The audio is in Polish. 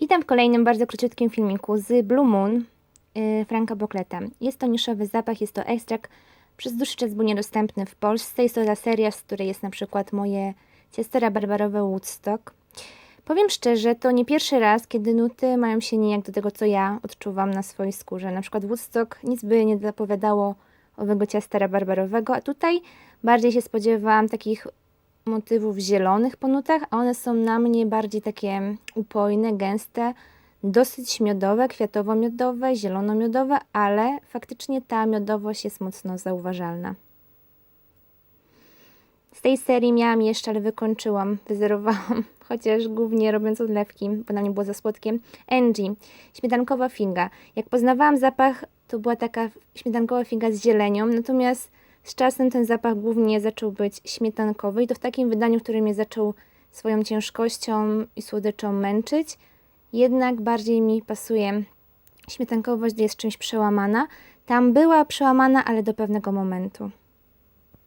Witam w kolejnym bardzo króciutkim filmiku z Blue Moon yy, Franka Bocleta. Jest to niszowy zapach, jest to ekstrakt. Przez dłuższy czas był niedostępny w Polsce. Jest to ta seria, z której jest na przykład moje ciastera barbarowe Woodstock. Powiem szczerze, to nie pierwszy raz, kiedy nuty mają się nijak do tego, co ja odczuwam na swojej skórze. Na przykład Woodstock nic by nie zapowiadało owego ciastera barbarowego, a tutaj bardziej się spodziewałam takich motywów zielonych po nutach, a one są na mnie bardziej takie upojne, gęste, dosyć miodowe, kwiatowo-miodowe, zielono-miodowe, ale faktycznie ta miodowość jest mocno zauważalna. Z tej serii miałam jeszcze, ale wykończyłam, wyzerowałam, chociaż głównie robiąc odlewki, bo na mnie było za słodkie. Angie, śmietankowa figa. Jak poznawałam zapach, to była taka śmietankowa figa z zielenią, natomiast z czasem ten zapach głównie zaczął być śmietankowy i to w takim wydaniu, które mnie zaczął swoją ciężkością i słodyczą męczyć. Jednak bardziej mi pasuje śmietankowość, jest czymś przełamana. Tam była przełamana, ale do pewnego momentu.